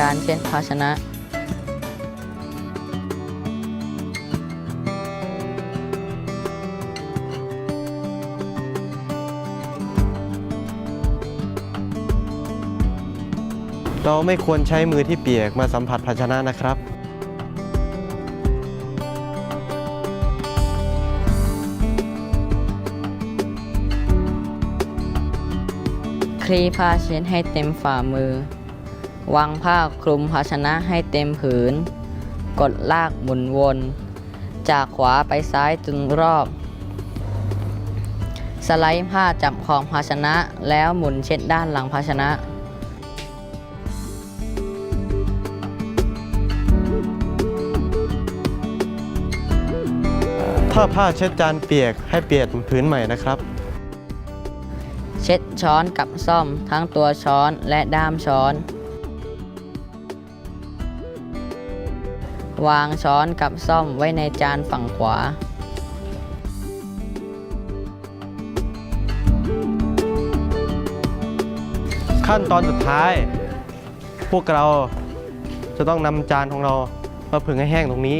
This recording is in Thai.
การเช็ดภาชนะ เราไม่ควรใช้มือที่เปียกมาสัมผัสภาชนะนะครับ คลี่ผ้าเช็ดให้เต็มฝ่ามือ วางผ้าคลุมภาชนะให้เต็มผืน กดลากหมุนวน จากขวาไปซ้ายจนรอบ สไลด์ผ้าจับของภาชนะแล้วหมุนเช็ดด้านหลังภาชนะถ้าผ้าเช็ดจานเปียกให้เปลี่ยนผืนใหม่นะครับ เช็ดช้อนกับซ่อมทั้งตัวช้อนและด้ามช้อน วางช้อนกับซ่อมไว้ในจานฝั่งขวา ขั้นตอนสุดท้าย พวกเราจะต้องนำจานของเรามาผึ่งให้แห้งตรงนี้